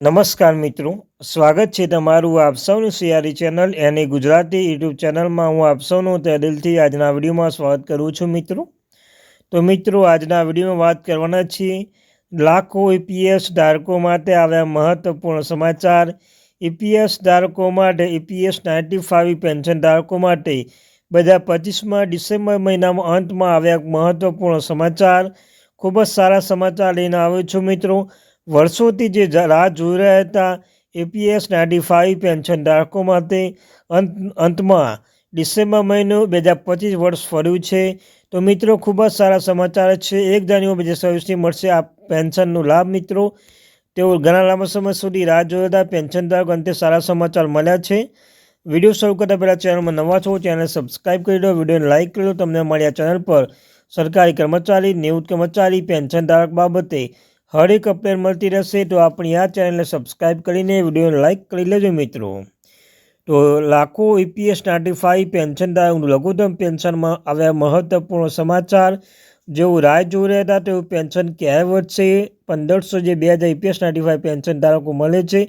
નમસ્કાર મિત્રો, સ્વાગત છે તમારું આપ સૌનું સિયારી ચેનલ એની ગુજરાતી યુટ્યુબ ચેનલમાં. હું આપ સૌનું તે દિલથી આજના વિડીયોમાં સ્વાગત કરું છું મિત્રો. તો મિત્રો, આજના વિડીયોમાં વાત કરવાના છીએ લાખો ઈપીએસ ધારકો માટે આવ્યા મહત્વપૂર્ણ સમાચાર. ઈપીએસ ધારકો માટે ઈપીએસ નાઇન્ટી ફાઇવ પેન્શન ધારકો માટે બધા પચીસમાં ડિસેમ્બર મહિનામાં અંતમાં આવ્યા મહત્વપૂર્ણ સમાચાર. ખૂબ જ સારા સમાચાર લઈને આવ્યો છું મિત્રો. વર્ષોથી જે રાહ જોઈ રહ્યા હતા એપીએસ નાઇન્ટી ફાઇવ પેન્શન ધારકો માટે અંત, અંતમાં ડિસેમ્બર મહિનો બે હજાર પચીસ વર્ષ ફર્યું છે. તો મિત્રો, ખૂબ જ સારા સમાચાર છે. એક જાન્યુઆરી બે હજાર છવ્વીસથી મળશે આ પેન્શનનો લાભ, મિત્રો. તેઓ ઘણા લાંબા સમય સુધી રાહ જોયા હતા. પેન્શન ધારકો અંતે સારા સમાચાર મળ્યા છે. વીડિયો શરૂ કરતા પહેલાં ચેનલમાં નવા છો ચેનલ સબસ્ક્રાઈબ કરી દો વિડીયોને લાઇક કરી દો તમને મળ્યા ચેનલ પર સરકારી કર્મચારી, નિવૃત્ત કર્મચારી, પેન્શન ધારક બાબતે હરેક અપડેટ મળતી રહેશે તો આપણી આ ચેનલને સબસ્ક્રાઈબ કરીને વિડીયોને લાઇક કરી લેજો મિત્રો. તો લાખો ઈપીએસ નાઇન્ટી ફાઇવ પેન્શનદારોનું લઘુત્તમ પેન્શનમાં આવ્યા મહત્વપૂર્ણ સમાચાર. જેવું રાહ જોઈ રહ્યા હતા તેવું પેન્શન ક્યારે વધશે? પંદરસો જે બે હજાર ઈપીએસ નાઇન્ટી ફાઇવ પેન્શન ધારકો મળે છે,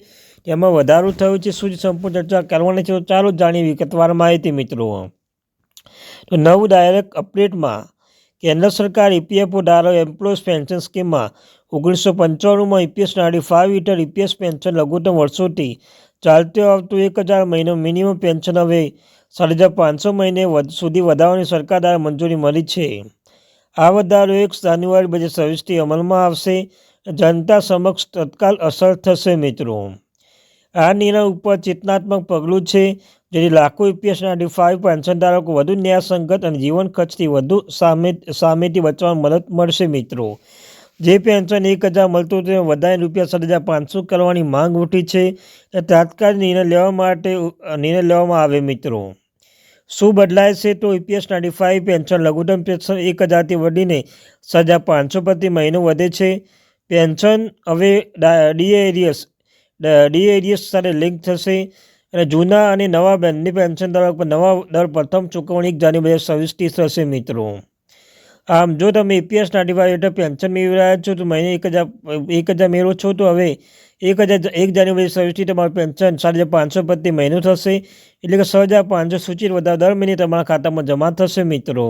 તેમાં વધારો થયો છે. શું સંપૂર્ણ ચર્ચા કરવાની છે તો ચાલો જાણીએ વિગતવાર માહિતી મિત્રો. તો નવું ડાયરેક્ટ અપડેટમાં કેન્દ્ર સરકાર ઈપીએફઓ ધારો એમ્પ્લોયઝ પેન્શન સ્કીમમાં ઓગણીસો પંચાણુંમાં ઈપીએસ નાડી ફાઇવ હીટર ઈપીએસ પેન્શન લઘુત્તમ વર્ષોથી ચાલતું આવતું એક હજાર મહિનો મિનિમમ પેન્શન હવે સાત હજાર પાંચસો મહિને સુધી વધારવાની સરકાર દ્વારા મંજૂરી મળી છે. આ વધારો એક જાન્યુઆરી બે હજાર અમલમાં આવશે. જનતા સમક્ષ તત્કાલ અસર થશે મિત્રો. આ નિર્ણય ઉપર ચેતનાત્મક પગલું છે, જેથી લાખો ઈપીએસ નાઇન્ટી ફાઇવ પેન્શનધારકો વધુ ન્યાયસંગત અને જીવન ખર્ચથી વધુ સામે સામેથી બચવામાં મદદ મળશે મિત્રો. જે પેન્શન એક હજાર મળતું હતું વધારે રૂપિયા સાત હજાર પાંચસો કરવાની માંગ ઉઠી છે. તાત્કાલિક નિર્ણય લેવા માટે નિર્ણય લેવામાં આવે મિત્રો. શું બદલાય તો ઈપીએસ નાઇન્ટી ફાઇવ પેન્શન લઘુત્તમ પેન્શન એક હજારથી વધીને સાત હજાર પાંચસો પ્રતિ મહિનો વધે છે. પેન્શન હવે ડીએરિયસ ડીએરિયસ સાથે લિંક થશે. અને જૂના અને નવા બંને પેન્શન દર નવા દર પ્રથમ ચૂકવણી એક જાન્યુઆરી છવ્વીસથી થશે મિત્રો. આમ જો તમે એપીએસ ડિવાઇડ હેઠળ પેન્શન મેળવી રહ્યા છો, તો મહિને એક હજાર એક હજાર મેળવો છો, તો હવે એક હજાર, એક જાન્યુઆરી સર્વિસથી તમારું પેન્શન સાત હજાર પાંચસો પ્રતિ મહિનો થશે. એટલે કે છ હજાર પાંચસો સૂચિત વધારો દર મહિને તમારા ખાતામાં જમા થશે મિત્રો.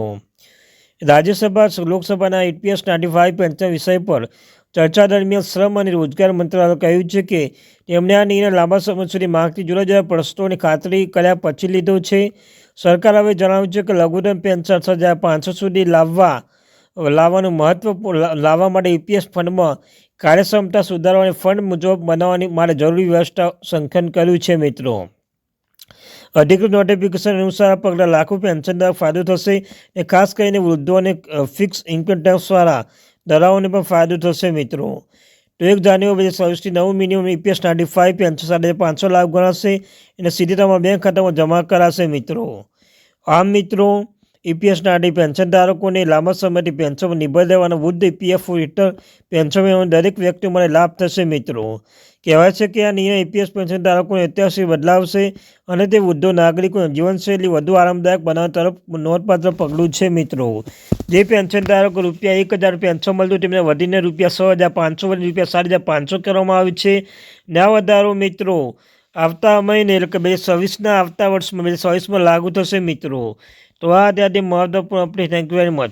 રાજ્યસભા, લોકસભાના એપીએસ નાઇન્ટી ફાઇવ પેન્શન વિષય પર ચર્ચા દરમિયાન શ્રમ અને રોજગાર મંત્રાલયે કહ્યું છે કે તેમણે આ નિર્ણય લાંબા સમય સુધી માંગતી જુદા જુદા પ્રશ્નોની ખાતરી કર્યા પછી લીધો છે. સરકાર હવે જણાવ્યું છે કે લઘુત્તમ પેન્શન છ હજાર પાંચસો સુધી લાવવા, લાવવાનું મહત્વ લાવવા માટે ઈપીએસ ફંડમાં કાર્યક્ષમતા સુધારવાની ફંડ મુજબ બનાવવાની માટે જરૂરી વ્યવસ્થા સંકલન કર્યું છે મિત્રો. અધિકૃત નોટિફિકેશન અનુસાર પગલાં લાખો પેન્શનદાર ફાયદો થશે અને ખાસ કરીને વૃદ્ધો અને ફિક્સ ઇન્કમ ટેક્સવાળા દરાઓને પણ ફાયદો થશે મિત્રો. તો એક જાન્યુઆરી બે હજાર ચોવીસથી નવું minimum EPS ninety five pension સાથે પાંચસો લાખ ગણાશે. અને સીધી તમારા બેંક ખાતામાં જમા કરાશે મિત્રો. આમ મિત્રો ઈપીએસ અને પેન્શન ધારકોને લાંબા સમયથી પેન્શન નિભાવી દેવાનો વૃદ્ધ ઈપીએફ હેઠળ પેન્શન દરેક વ્યક્તિ માટે લાભ થશે મિત્રો. કહેવાય છે કે આ નિર્ણય ઈપીએસ પેન્શન ધારકોને ઐતિહાસિક બદલાવશે અને તે વૃદ્ધો, નાગરિકોની જીવનશૈલી વધુ આરામદાયક બનાવવા તરફ નોંધપાત્ર પગલું છે મિત્રો. જે પેન્શન ધારકો રૂપિયા એક હજાર પેન્શન મળતું તેમને વધીને રૂપિયા છ હજાર પાંચસો વધી રૂપિયા સાત હજાર પાંચસો કરવામાં આવ્યું છે. ના વધારો મિત્રો, આવતા મહિને એટલે કે બે છવ્વીસના આવતા વર્ષમાં બે છવ્વીસમાં લાગુ થશે મિત્રો. તો આ ત્યાંથી મહત્વપૂર્ણ update thank you very much